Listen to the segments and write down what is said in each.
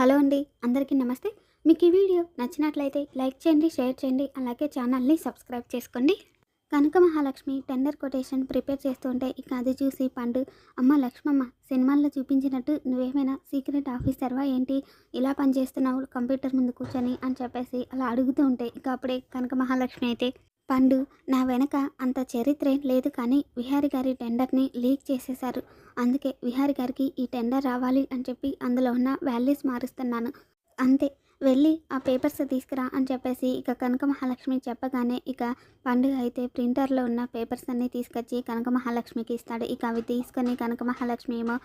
Hello అండి అందరికీ నమస్తే. మీకు ఈ వీడియో నచ్చినట్లయితే లైక్ చేయండి షేర్ చేయండి అలాగే ఛానల్ని సబ్స్క్రైబ్ చేసుకోండి. Kanaka Mahalakshmi tender quotation prepare చేస్తుంటే ఇక అది చూసి పండు అమ్మ లక్ష్మమ్మ సినిమాల్లో చూపించినట్టు నువ్వేమైనా సీక్రెట్ ఆఫీసర్వా ఏంటి? ఇలా పనిచేస్తున్నావు కంప్యూటర్ ముందు కూర్చొని అని చెప్పేసి అలా అడుగుతూ ఉంటే ఇక అప్పుడే కనక మహాలక్ష్మి అయితే పండు నా వెనక అంత చరిత్రే లేదు కానీ విహారి గారి టెండర్ని లీక్ చేసేశారు. అందుకే విహారి గారికి ఈ టెండర్ రావాలి అని చెప్పి అందులో ఉన్న వాల్యూస్ మారుస్తున్నాను. అంతే వెళ్ళి ఆ పేపర్స్ తీసుకురా అని చెప్పేసి ఇక కనక మహాలక్ష్మి చెప్పగానే ఇక పండుగ అయితే ప్రింటర్లో ఉన్న పేపర్స్ అన్నీ తీసుకొచ్చి కనక మహాలక్ష్మికి ఇస్తాడు. ఇక అవి తీసుకొని కనక మహాలక్ష్మి ఏమో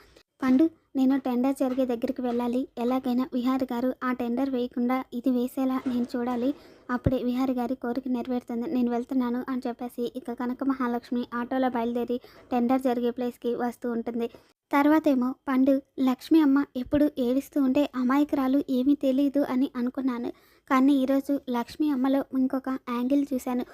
పండు నేను టెండర్ జరిగే దగ్గరికి వెళ్ళాలి. ఎలాగైనా విహారి గారు ఆ టెండర్ వేయకుండా ఇది వేసేలా నేను చూడాలి. అప్పుడే విహారి గారి కోరిక నెరవేరుతుంది. నేను వెళ్తున్నాను అని చెప్పేసి ఇక కనక మహాలక్ష్మి ఆటోలో బయలుదేరి టెండర్ జరిగే ప్లేస్కి వస్తూ ఉంటుంది. తర్వాత ఏమో పండు లక్ష్మి అమ్మ ఎప్పుడు ఏడుస్తూ ఉంటే అమాయకురాలు ఏమీ తెలియదు అని అనుకున్నాను. కానీ ఈరోజు లక్ష్మి అమ్మలో ఇంకొక యాంగిల్ చూశాను.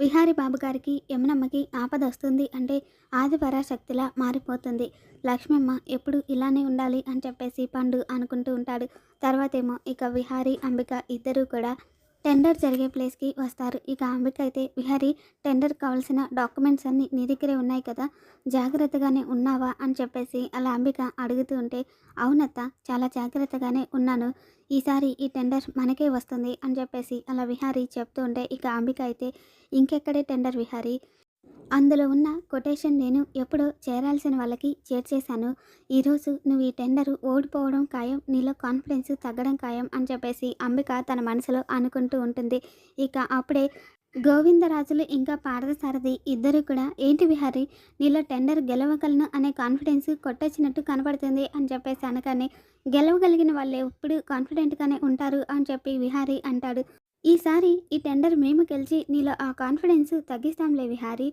విహారి బాబు గారికి యమునమ్మకి ఆపద వస్తుంది అంటే ఆది పరాశక్తిలా మారిపోతుంది. లక్ష్మమ్మ ఎప్పుడు ఇలానే ఉండాలి అని చెప్పేసి పండు అనుకుంటూ ఉంటాడు. తర్వాత ఏమో ఇక విహారి అంబిక ఇద్దరూ కూడా టెండర్ జరిగే ప్లేస్కి వస్తారు. ఇక అంబిక అయితే విహారి టెండర్ కావాల్సిన డాక్యుమెంట్స్ అన్నీ నీ దగ్గరే ఉన్నాయి కదా జాగ్రత్తగానే ఉన్నావా అని చెప్పేసి అలా అంబిక అడుగుతూ ఉంటే అవునత్త చాలా జాగ్రత్తగానే ఉన్నాను. ఈసారి ఈ టెండర్ మనకే వస్తుంది అని చెప్పేసి అలా విహారీ చెప్తూ ఉంటే ఇక అంబిక అయితే ఇంకెక్కడే టెండర్ విహారీ? అందులో ఉన్న కొటేషన్ నేను ఎప్పుడో చేరాల్సిన వాళ్ళకి చేర్చేశాను ఈరోజు నువ్వు ఈ టెండరు ఓడిపోవడం ఖాయం నీలో కాన్ఫిడెన్స్ తగ్గడం ఖాయం అని చెప్పేసి అంబిక తన మనసులో అనుకుంటూ ఉంటుంది. ఇక అప్పుడే గోవిందరాజులు ఇంకా పార్థసారథి ఇద్దరు కూడా ఏంటి విహారీ నీలో టెండర్ గెలవగలను అనే కాన్ఫిడెన్స్ కొట్టొచ్చినట్టు కనపడుతుంది అని చెప్పేసి అనగానే గెలవగలిగిన వాళ్ళు ఎప్పుడు కాన్ఫిడెంట్గానే ఉంటారు అని చెప్పి విహారీ అంటాడు. ఈసారి ఈ టెండర్ మేము గెలిచి నీలో ఆ కాన్ఫిడెన్స్ తగ్గిస్తాంలే విహారీ.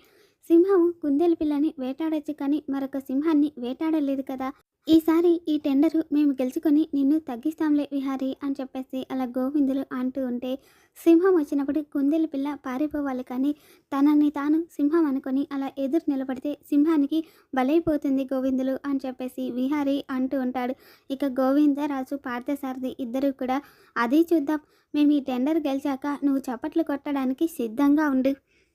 సింహం కుందేలు పిల్లని వేటాడొచ్చు కానీ మరొక సింహాన్ని వేటాడలేదు కదా. ఈసారి ఈ టెండరు మేము గెలుచుకొని నిన్ను తగ్గిస్తాంలే విహారీ అని చెప్పేసి అలా గోవిందులు అంటూ ఉంటే సింహం వచ్చినప్పుడు కుందేలు పిల్ల పారిపోవాలి కానీ తనని తాను సింహం అనుకొని అలా ఎదురు నిలబడితే సింహానికి బలైపోతుంది గోవిందులు అని చెప్పేసి విహారీ అంటూ ఉంటాడు. ఇక గోవిందరాజు పార్థసారథి ఇద్దరు కూడా అది చూద్దాం. మేము ఈ టెండర్ గెలిచాక నువ్వు చప్పట్లు కొట్టడానికి సిద్ధంగా ఉండు.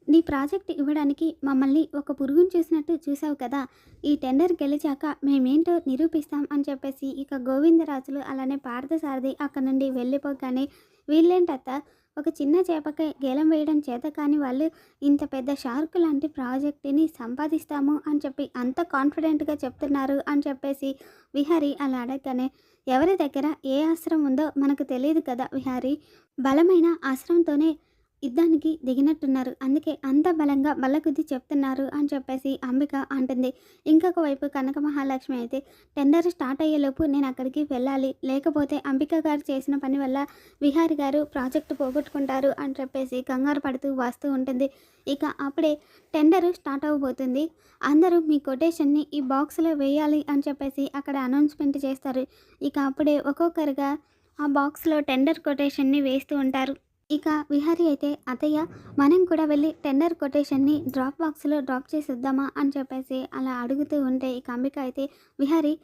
నీ ప్రాజెక్ట్ ఇవ్వడానికి మమ్మల్ని ఒక పురుగును చూసినట్టు చూసావు కదా. ఈ టెండర్ గెలిచాక మేమేంటో నిరూపిస్తాం అని చెప్పేసి ఇక గోవిందరాజులు అలానే పార్థసారథి అక్కడ నుండి వెళ్ళిపోగానే వీళ్ళేంటత్త? ఒక చిన్న చేపకై గేలం వేయడం చేత కానీ వాళ్ళు ఇంత పెద్ద షార్క్ లాంటి ప్రాజెక్టుని సంపాదిస్తాము అని చెప్పి అంత కాన్ఫిడెంట్గా చెప్తున్నారు అని చెప్పేసి విహారి అలా అడగగానే ఎవరి దగ్గర ఏ ఆశ్రమం ఉందో మనకు తెలియదు కదా విహారీ. బలమైన ఆశ్రమంతోనే యుద్ధానికి దిగినట్టున్నారు. అందుకే అంత బలంగా బల్లకుద్ది చెప్తున్నారు అని చెప్పేసి అంబిక అంటుంది. ఇంకొక వైపు కనక మహాలక్ష్మి అయితే టెండర్ స్టార్ట్ అయ్యేలోపు నేను అక్కడికి వెళ్ళాలి. లేకపోతే అంబిక గారు చేసిన పని వల్ల విహారి గారు ప్రాజెక్టు పోగొట్టుకుంటారు అని చెప్పేసి కంగారు పడుతూ వస్తూ ఉంటుంది. ఇక అప్పుడే టెండర్ స్టార్ట్ అవ్వబోతుంది అందరూ మీ కొటేషన్ని ఈ బాక్స్లో వేయాలి అని చెప్పేసి అక్కడ అనౌన్స్మెంట్ చేస్తారు. ఇక అప్పుడే ఒక్కొక్కరుగా ఆ బాక్స్లో టెండర్ కొటేషన్ని వేస్తూ ఉంటారు. ఇక విహారీ అయితే అతయ్య మనం కూడా వెళ్ళి టెండర్ కొటేషన్ని డ్రాప్ బాక్స్లో డ్రాప్ చేసిద్దామా? అని చెప్పేసి అలా అడుగుతూ ఉంటే ఇక అంబిక అయితే విహారీ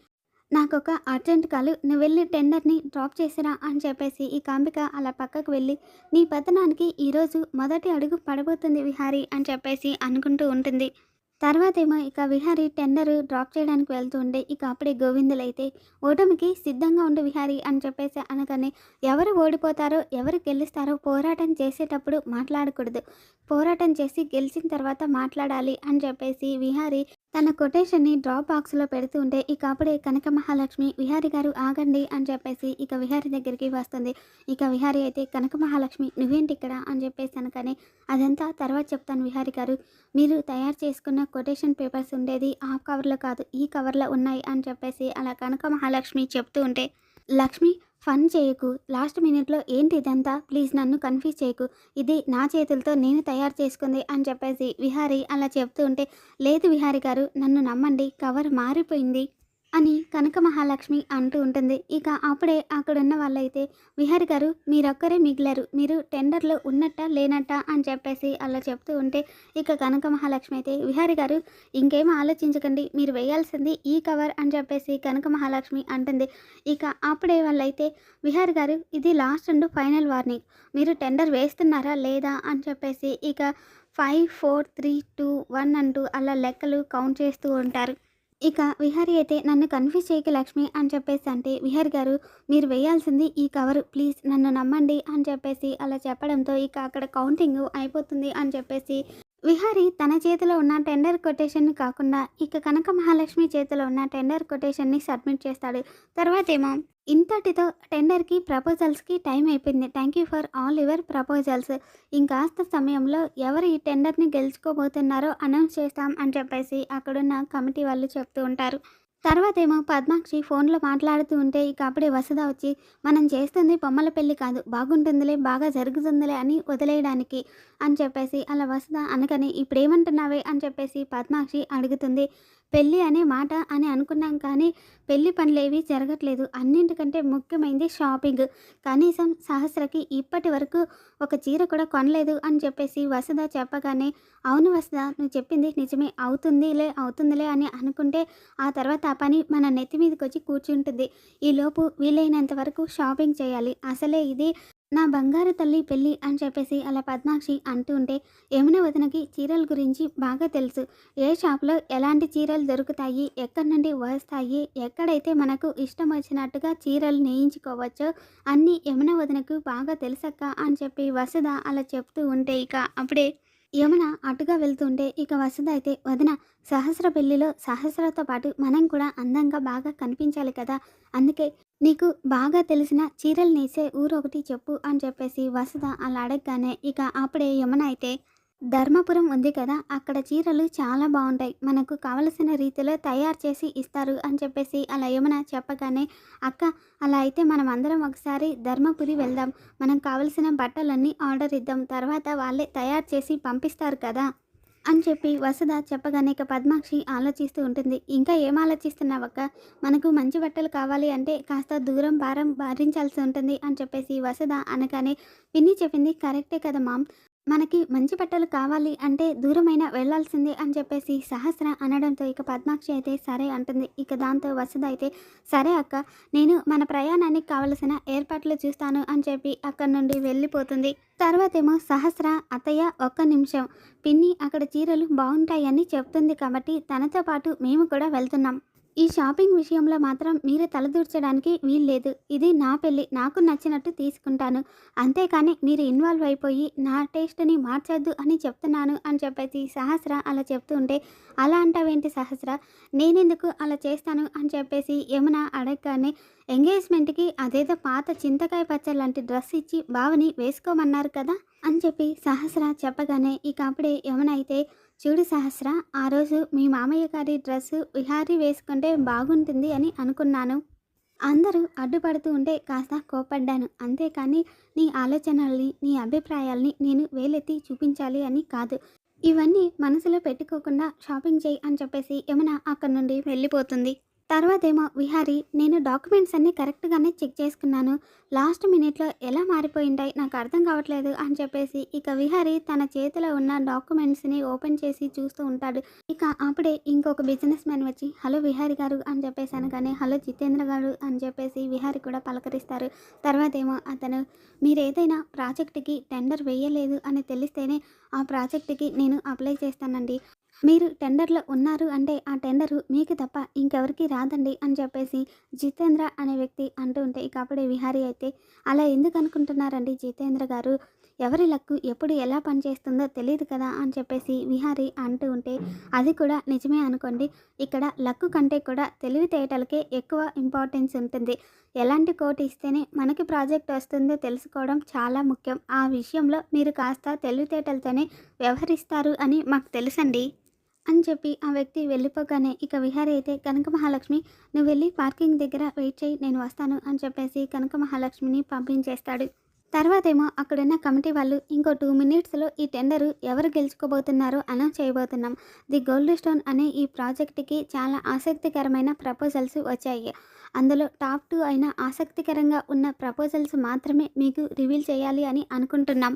నాకు ఒక అర్జెంట్ కాలు నువ్వు వెళ్ళి టెండర్ని డ్రాప్ చేసిరా? అని చెప్పేసి ఈ కాంబిక అలా పక్కకు వెళ్ళి నీ పతనానికి ఈరోజు మొదటి అడుగు పడబోతుంది విహారీ అని చెప్పేసి అనుకుంటూ ఉంటుంది. తర్వాత ఏమో ఇక విహారీ టెండర్ డ్రాప్ చేయడానికి వెళ్తూ ఉండే ఇక అప్పుడే గోవిందులు అయితే ఓటమికి సిద్ధంగా ఉండు విహారీ అని చెప్పేసి అనగానే ఎవరు ఓడిపోతారో ఎవరు గెలుస్తారో పోరాటం చేసేటప్పుడు మాట్లాడకూడదు. పోరాటం చేసి గెలిచిన తర్వాత మాట్లాడాలి అని చెప్పేసి విహారీ తన కొటేషన్ని డ్రాప్ బాక్స్లో పెడుతూ ఉంటే ఇక అప్పుడే కనక మహాలక్ష్మి విహారి గారు ఆగండి అని చెప్పేసి ఇక విహారి దగ్గరికి వస్తుంది. ఇక విహారి అయితే కనక మహాలక్ష్మి నువ్వేంటి ఇక్కడ? అని చెప్పేసి అనగానే అదంతా తర్వాత చెప్తాను విహారి గారు. మీరు తయారు చేసుకున్న కొటేషన్ పేపర్స్ ఉండేది ఆ కవర్లో కాదు ఈ కవర్లో ఉన్నాయి అని చెప్పేసి అలా కనక మహాలక్ష్మి చెప్తూ ఉంటే లక్ష్మి ఫన్ చేయకు. లాస్ట్ మినిట్లో ఏంటి ఇదంతా? ప్లీజ్ నన్ను కన్ఫ్యూజ్ చేయకు. ఇది నా చేతులతో నేను తయారు చేసుకుంది అని చెప్పేసి విహారీ అలా చెప్తూ ఉంటే లేదు విహారీ గారు నన్ను నమ్మండి. కవర్ మారిపోయింది. అని కనక మహాలక్ష్మి అంటూ ఉంటుంది. ఇక అప్పుడే అక్కడున్న వాళ్ళైతే విహారి గారు మీరొక్కరే మిగిలారు. మీరు టెండర్లో ఉన్నట్ట లేనట్ట? అని చెప్పేసి అలా చెప్తూ ఉంటే ఇక కనక మహాలక్ష్మి అయితే విహారి గారు ఇంకేం ఆలోచించకండి. మీరు వేయాల్సింది ఈ కవర్ అని చెప్పేసి కనక మహాలక్ష్మి అంటుంది. ఇక అప్పుడే వాళ్ళైతే విహారి గారు ఇది లాస్ట్ అండ్ ఫైనల్ వార్నింగ్. మీరు టెండర్ వేస్తున్నారా లేదా? అని చెప్పేసి ఇక five four three two one అంటూ అలా లెక్కలు కౌంట్ చేస్తూ ఉంటారు. ఇక విహారి అయితే నన్ను కన్ఫ్యూజ్ చేయక లక్ష్మి అని చెప్పేసి అంటే విహారి గారు మీరు వేయాల్సింది ఈ కవర్ ప్లీజ్ నన్ను నమ్మండి అని చెప్పేసి అలా చెప్పడంతో ఇక అక్కడ కౌంటింగ్ అయిపోతుంది అని చెప్పేసి విహారి తన చేతిలో ఉన్న టెండర్ కొటేషన్ని కాకుండా ఇక కనక మహాలక్ష్మి చేతిలో ఉన్న టెండర్ కొటేషన్ని సబ్మిట్ చేస్తాడు. తర్వాత ఏమో ఇంతటితో టెండర్కి ప్రపోజల్స్కి టైం అయిపోయింది. Thank you for all your proposals. ఇంకాస్త సమయంలో ఎవరు ఈ టెండర్ని గెలుచుకోబోతున్నారో అనౌన్స్ చేస్తాం అని చెప్పేసి అక్కడున్న కమిటీ వాళ్ళు చెప్తూ ఉంటారు. తర్వాత ఏమో పద్మాక్షి ఫోన్లో మాట్లాడుతూ ఉంటే ఇక అప్పుడే వసుధ వచ్చి మనం చేస్తుంది బొమ్మల పెళ్ళి కాదు బాగుంటుందిలే బాగా జరుగుతుందిలే అని వదిలేయడానికి అని చెప్పేసి అలా వసుధ అనగానే ఇప్పుడు ఏమంటున్నావే అని చెప్పేసి పద్మాక్షి అడుగుతుంది. పెళ్ళి అనే మాట అని అనుకున్నాం కానీ పెళ్ళి పనులేవి జరగట్లేదు. అన్నింటికంటే ముఖ్యమైనది షాపింగ్. కనీసం సహస్రకి ఇప్పటి వరకు ఒక చీర కూడా కొనలేదు అని చెప్పేసి వసుధ చెప్పగానే అవును వసుధ నువ్వు చెప్పింది నిజమే. అవుతుందిలే అవుతుందిలే అని అనుకుంటే ఆ తర్వాత ఆ పని మన నెత్తి మీదకి వచ్చి కూర్చుంటుంది ఈలోపు వీలైనంత వరకు షాపింగ్ చేయాలి. అసలే ఇది నా బంగారు తల్లి పెళ్ళి అని చెప్పేసి అలా పద్మాక్షి అంటూ ఉంటే యమున వదనకి చీరల గురించి బాగా తెలుసు. ఏ షాప్లో ఎలాంటి చీరలు దొరుకుతాయి ఎక్కడి నుండి వస్తాయి ఎక్కడైతే మనకు ఇష్టం వచ్చినట్టుగా చీరలు నేయించుకోవచ్చో అన్నీ యమున వదనకు బాగా తెలుసక్క అని చెప్పి వసుధ అలా చెప్తూ ఉంటే ఇక అప్పుడే యమున అటుగా వెళ్తుంటే ఇక వసుధ అయితే వదిన సహస్ర పెళ్ళిలో సహస్రతో పాటు మనం కూడా అందంగా బాగా కనిపించాలి కదా. అందుకే నీకు బాగా తెలిసిన చీరలు నేసే ఊరు ఒకటి చెప్పు అని చెప్పేసి వసుధ అలా అడగగానే ఇక అప్పుడే యమున అయితే ధర్మపురం ఉంది కదా అక్కడ చీరలు చాలా బాగుంటాయి. మనకు కావలసిన రీతిలో తయారు చేసి ఇస్తారు అని చెప్పేసి అలా ఏమైనా చెప్పగానే అక్క అలా అయితే మనం అందరం ఒకసారి ధర్మపురి వెళ్దాం. మనం కావలసిన బట్టలన్నీ ఆర్డర్ ఇద్దాం. తర్వాత వాళ్ళే తయారు చేసి పంపిస్తారు కదా అని చెప్పి వసుధ చెప్పగానే ఇక పద్మాక్షి ఆలోచిస్తూ ఉంటుంది. ఇంకా ఏం ఆలోచిస్తున్నావక్క మనకు మంచి బట్టలు కావాలి అంటే కాస్త దూరం భారం భరించాల్సి ఉంటుంది అని చెప్పేసి వసుధ అనగానే పిన్ని చెప్పింది కరెక్టే కదా మామ్. మనకి మంచి బట్టలు కావాలి అంటే దూరమైన వెళ్ళాల్సిందే అని చెప్పేసి సహస్ర అనడంతో ఇక పద్మాక్షి అయితే సరే అంటుంది. ఇక దాంతో వసుధ అయితే సరే అక్క నేను మన ప్రయాణానికి కావలసిన ఏర్పాట్లు చూస్తాను అని చెప్పి అక్కడి నుండి వెళ్ళిపోతుంది. తర్వాత ఏమో సహస్ర అత్తయ్య ఒక్క నిమిషం. పిన్ని అక్కడ చీరలు బాగుంటాయని చెప్తుంది కాబట్టి తనతో పాటు మేము కూడా వెళ్తున్నాం. ఈ షాపింగ్ విషయంలో మాత్రం మీరు తలదూర్చడానికి వీల్లేదు. ఇది నా పెళ్ళి. నాకు నచ్చినట్టు తీసుకుంటాను. అంతేకాని మీరు ఇన్వాల్వ్ అయిపోయి నా టేస్ట్ని మార్చొద్దు అని చెప్తున్నాను అని చెప్పేసి సహస్ర అలా చెప్తూ ఉంటే అలా అంటావేంటి సహస్ర? నేనెందుకు అలా చేస్తాను? అని చెప్పేసి యమున అడగగానే ఎంగేజ్మెంట్కి అదేదో పాత చింతకాయ పచ్చ లాంటి డ్రెస్ ఇచ్చి బావని వేసుకోమన్నారు కదా? అని చెప్పి సహస్ర చెప్పగానే ఇక అప్పుడే యమున అయితే చూడు సహస్ర ఆ రోజు మీ మామయ్య గారి డ్రెస్సు విహారీ వేసుకుంటే బాగుంటుంది అని అనుకున్నాను. అందరూ అడ్డుపడుతూ ఉంటే కాస్త కోపడ్డాను అంతేకాని నీ ఆలోచనల్ని నీ అభిప్రాయాల్ని నేను వేలెత్తి చూపించాలి అని కాదు. ఇవన్నీ మనసులో పెట్టుకోకుండా షాపింగ్ చేయి అని చెప్పేసి యమున అక్కడి నుండి వెళ్ళిపోతుంది. తర్వాత ఏమో విహారి నేను డాక్యుమెంట్స్ అన్నీ కరెక్ట్గానే చెక్ చేసుకున్నాను. లాస్ట్ మినిట్లో ఎలా మారిపోయింటాయి? నాకు అర్థం కావట్లేదు అని చెప్పేసి ఇక విహారి తన చేతిలో ఉన్న డాక్యుమెంట్స్ని ఓపెన్ చేసి చూస్తూ ఉంటాడు. ఇక అప్పుడే ఇంకొక బిజినెస్ మ్యాన్ వచ్చి హలో విహారి గారు అని చెప్పేసి అనగానే హలో జితేంద్ర గారు అని చెప్పేసి విహారి కూడా పలకరిస్తారు. తర్వాత ఏమో అతను మీరు ఏదైనా ప్రాజెక్టుకి టెండర్ వేయలేదు అని తెలిస్తేనే ఆ ప్రాజెక్టుకి నేను అప్లై చేస్తానండి. మీరు టెండర్లో ఉన్నారు అంటే ఆ టెండరు మీకు తప్ప ఇంకెవరికి రాదండి అని చెప్పేసి జితేంద్ర అనే వ్యక్తి అంటూ ఉంటే ఇక అప్పుడే విహారీ అయితే అలా ఎందుకు అనుకుంటున్నారండి జితేంద్ర గారు? ఎవరి లక్కు ఎప్పుడు ఎలా పనిచేస్తుందో తెలియదు కదా అని చెప్పేసి విహారి అంటూ ఉంటే అది కూడా నిజమే అనుకోండి. ఇక్కడ లక్కు కంటే కూడా తెలివితేటలకే ఎక్కువ ఇంపార్టెన్స్ ఉంటుంది. ఎలాంటి కోట్ ఇస్తేనే మనకి ప్రాజెక్ట్ వస్తుందో తెలుసుకోవడం చాలా ముఖ్యం. ఆ విషయంలో మీరు కాస్త తెలివితేటలతోనే వ్యవహరిస్తారు అని మాకు తెలుసండి. అని చెప్పి ఆ వ్యక్తి వెళ్ళిపోగానే ఇక విహారీ అయితే కనక మహాలక్ష్మి నువ్వు వెళ్ళి పార్కింగ్ దగ్గర వెయిట్ చేయి నేను వస్తాను అని చెప్పేసి కనక మహాలక్ష్మిని పంపించేస్తాడు. తర్వాత ఏమో అక్కడున్న కమిటీ వాళ్ళు ఇంకో టూ మినిట్స్లో ఈ టెండరు ఎవరు గెలుచుకోబోతున్నారో అనౌన్స్ చేయబోతున్నాం. ది గోల్డ్ స్టోన్ అనే ఈ ప్రాజెక్ట్కి చాలా ఆసక్తికరమైన ప్రపోజల్స్ వచ్చాయి. అందులో టాప్ టూ అయిన ఆసక్తికరంగా ఉన్న ప్రపోజల్స్ మాత్రమే మీకు రివీల్ చేయాలి అని అనుకుంటున్నాం.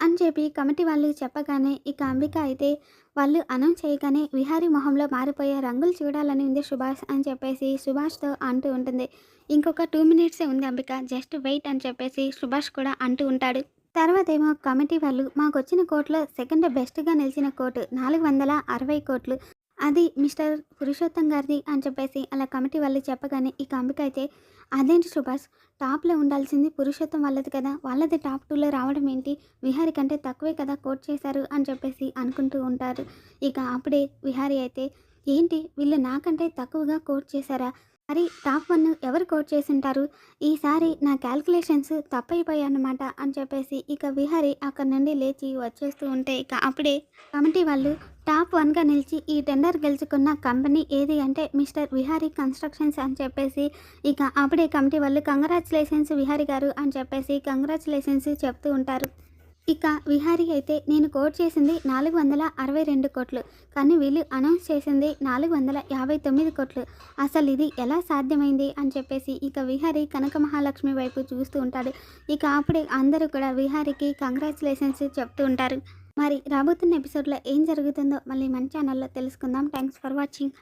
అని చెప్పి కమిటీ వాళ్ళు చెప్పగానే ఇక అంబిక అయితే వాళ్ళు అనౌన్స్ చేయగానే విహారీ మొహంలో మారిపోయే రంగులు చూడాలని ఉంది సుభాష్ అని చెప్పేసి సుభాష్తో అంటూ ఉంటుంది. ఇంకొక టూ మినిట్సే ఉంది అంబిక జస్ట్ వెయిట్ అని చెప్పేసి సుభాష్ కూడా అంటూ ఉంటాడు. తర్వాత ఏమో కమిటీ వాళ్ళు మాకు వచ్చిన కోర్టులో సెకండ్ బెస్ట్గా నిలిచిన కోర్టు నాలుగు వందల అరవై కోట్లు. అది మిస్టర్ పురుషోత్తం గారిది అని చెప్పేసి అలా కమిటీ వాళ్ళు చెప్పగానే ఈ అంబిక అయితే అదేంటి సుభాష్? టాప్లో ఉండాల్సింది పురుషోత్తం వాళ్ళది కదా. వాళ్ళది టాప్ టూలో రావడం ఏంటి? విహారీ కంటే తక్కువే కదా కోట్ చేశారు అని చెప్పేసి అనుకుంటూ ఉంటారు. ఇక అప్పుడే విహారీ అయితే ఏంటి? వీళ్ళు నాకంటే తక్కువగా కోట్ చేశారా? మరి టాప్ వన్ ఎవరు కోట్ చేసింటారు? ఈసారి నా క్యాల్కులేషన్స్ తప్పైపోయాయన్నమాట అని చెప్పేసి ఇక విహారీ అక్కడ నుండి లేచి వచ్చేస్తూ ఉంటే ఇక అప్పుడే కమిటీ వాళ్ళు టాప్ వన్గా నిలిచి ఈ టెండర్ గెలుచుకున్న కంపెనీ ఏది అంటే మిస్టర్ విహారీ కన్స్ట్రక్షన్స్ అని చెప్పేసి ఇక అప్పుడే కమిటీ వాళ్ళు కంగ్రాచులేషన్స్ విహారీ గారు అని చెప్పేసి కంగ్రాచులేషన్స్ చెప్తూ ఉంటారు. ఇక విహారీ అయితే నేను కోట్ చేసింది నాలుగు వందల అరవై రెండు కోట్లు. కానీ వీళ్ళు అనౌన్స్ చేసింది నాలుగు వందల యాభై తొమ్మిది కోట్లు. అసలు ఇది ఎలా సాధ్యమైంది అని చెప్పేసి ఇక విహారీ కనక మహాలక్ష్మి వైపు చూస్తూ ఉంటాడు. ఇక అప్పుడే అందరూ కూడా విహారీకి కంగ్రాచులేషన్స్ చెప్తూ ఉంటారు. మరి రాబోతున్న ఎపిసోడ్లో ఏం జరుగుతుందో మళ్ళీ మన ఛానల్లో తెలుసుకుందాం. Thanks for watching.